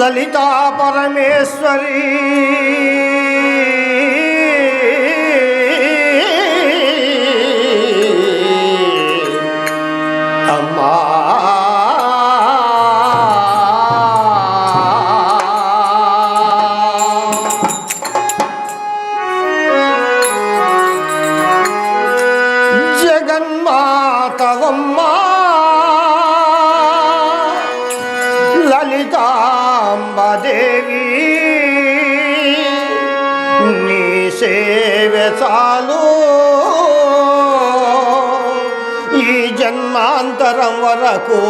లలితా పరమేశ్వరీ. చాలు ఈ జన్మాంతరం వరకు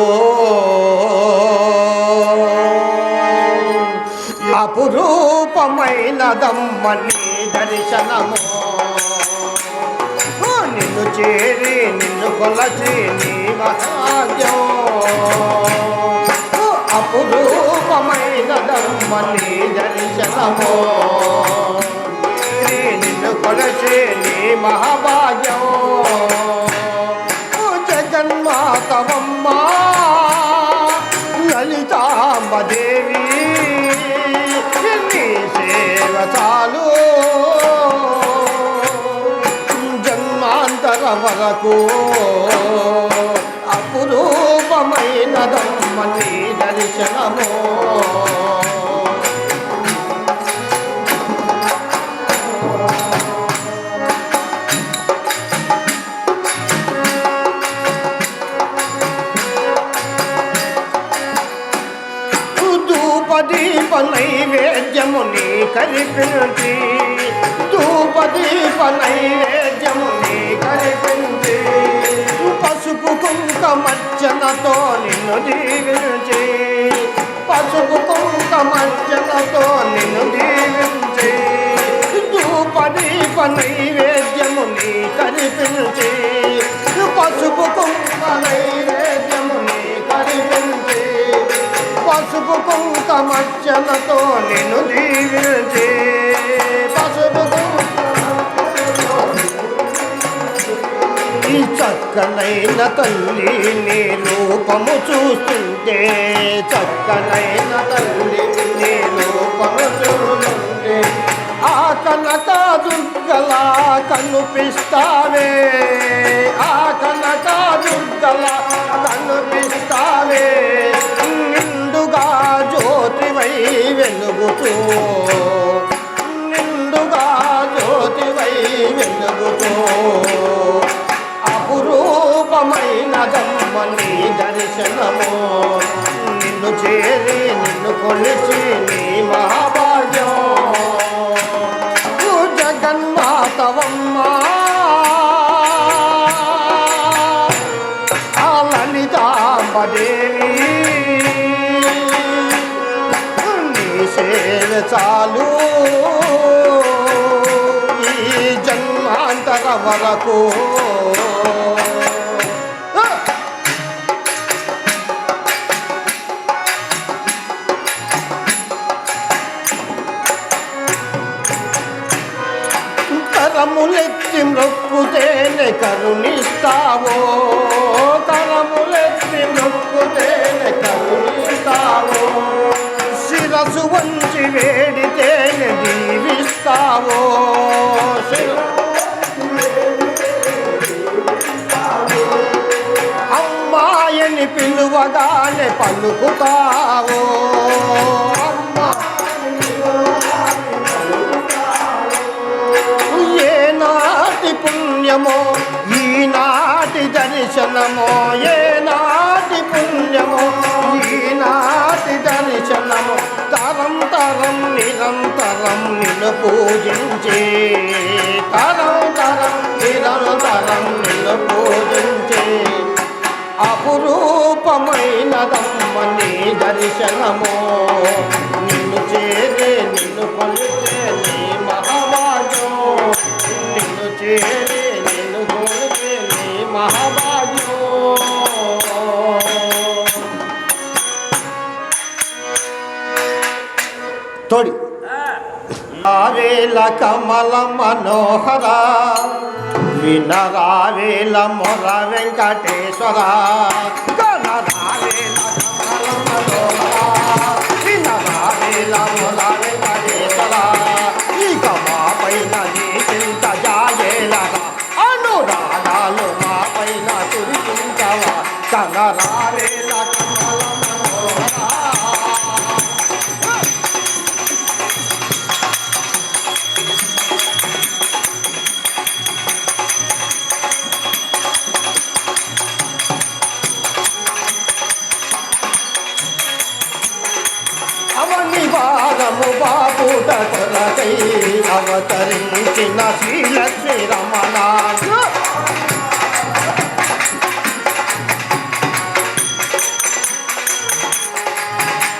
అపురూపమైనదమ్మని దర్శనము. నిన్ను చేరి నిన్ను కొలచి నీ మహాగ్యం అపురూపమైనదమ్మని దర్శనము. పడచే నీ మహాభాగ్యం. ఓ లలితాంబదేవి నీ సేవ చాలు. జన్మాంతర వరకు అపురూపమైనదమ్మ నీ దర్శనము. నైవేద్యముని కరిపించి ధూపదీప నైవేద్యము నీ కరిపించి పసుపు కుంకమర్చనతో నిన్ను దీవించి పసుపు కుంకమర్చనతో నిన్ను దీవించి ధూపదీప నైవేద్యము నీ కరిపించి పసుపు కుంక నైవేద్యముని కరిపించి పసుపు కుంక మచ్చలతో నిన్ను దీవించి ఈ చక్కనైన తల్లి నీ రూపము చూస్తుంటే చక్కనైన తల్లి నీ రూపము చూస్తుంటే ఆ కనక దుర్గలా కనిపిస్తావే ఆ కనక దుర్గలా నిండుగా జ్యోతివై వెలుగుతూ అపురూపమైనదమ్మని దర్శనము. నిన్ను చేరి నిన్ను కొలిచి నీ మహా చాలు. ఈ జన్మాంతర వరకు కరములెత్తి మ్రొక్కుతేనే కరుణిస్తావో. కరములెత్తి మ్రొక్కుతేనే కరుణిస్తావో. మనసు వంచి వేడితే జీవిస్తావో అమ్మాయిని అమ్మాయని పిలువగానే పలుకుతావో. అమ్మా ఏనాటి పుణ్యమో ఈనాటి దర్శనమో ఏ నిన్ను పూజించే. తరం తరం నిరంతరం నిన్ను పూజించే. అపురూపమైనదమ్మని దర్శనము. నిన్ను చేరే నిన్ను కొలిచే నీ మహాభాగ్యం. నిన్ను చేరే నిన్ను కొలిచే నీ మహాభాగ్యం. తోడి. ఆవేల కమల మనోహర వినరావేల మొర వెంకటేశ్వర. కనరావేల కమల మనోహర వినరావేల మొర అవతరించిన శ్రీలక్ష్మి రమణ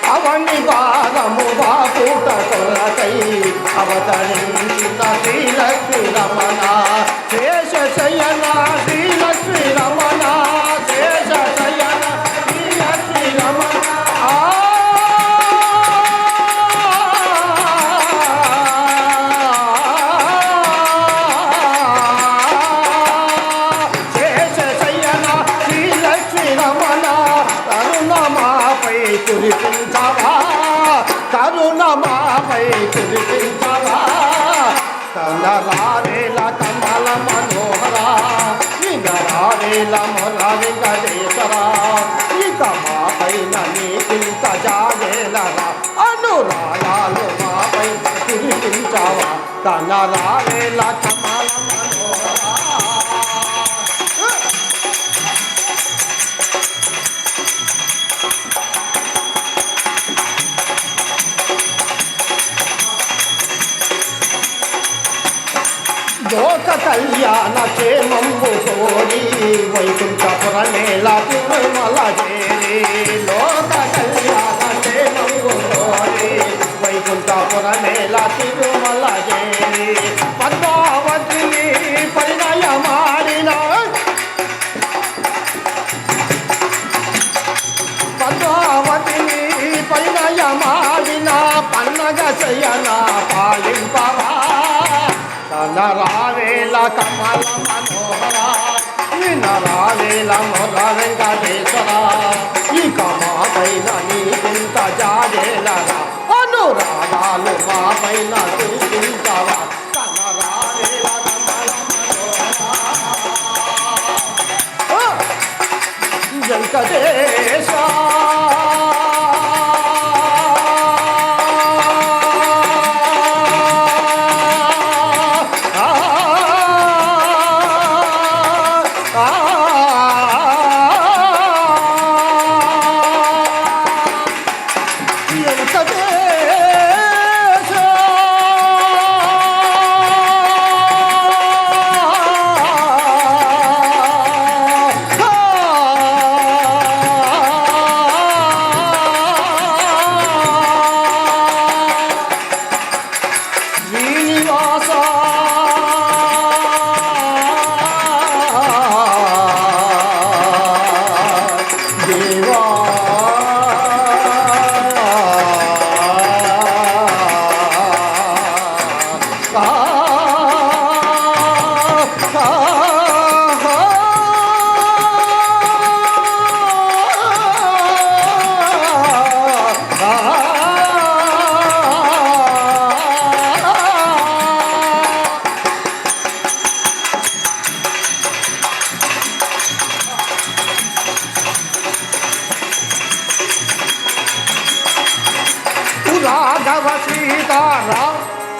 అవని భాగము బాబుట కొరకై అవతరించిన శ్రీలక్ష్మి రమణ శేష శయన వినరారేల మొర వెంకటేశ్వర ఇక మా పైన నీకింత జాగేలరా అనురాగాలు మాపై కురిపించవా కనరారేల కమల లోక కళ్యాణ క్షేమంబు కోరి వైకుంఠపుర నేల తిరుమల చేరి లోక కళ్యాణ క్షేమంబు కోరి వైకుంఠపుర నేల తిరుమల చేరి మనోహర వినరావేల మొర వెంకటేశ్వర ఇక మా నీకింత జాగేలరా అనురాగాలు మా పైన కురిపించవా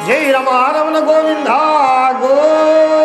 జై రమారమణ గోవింద గోవింద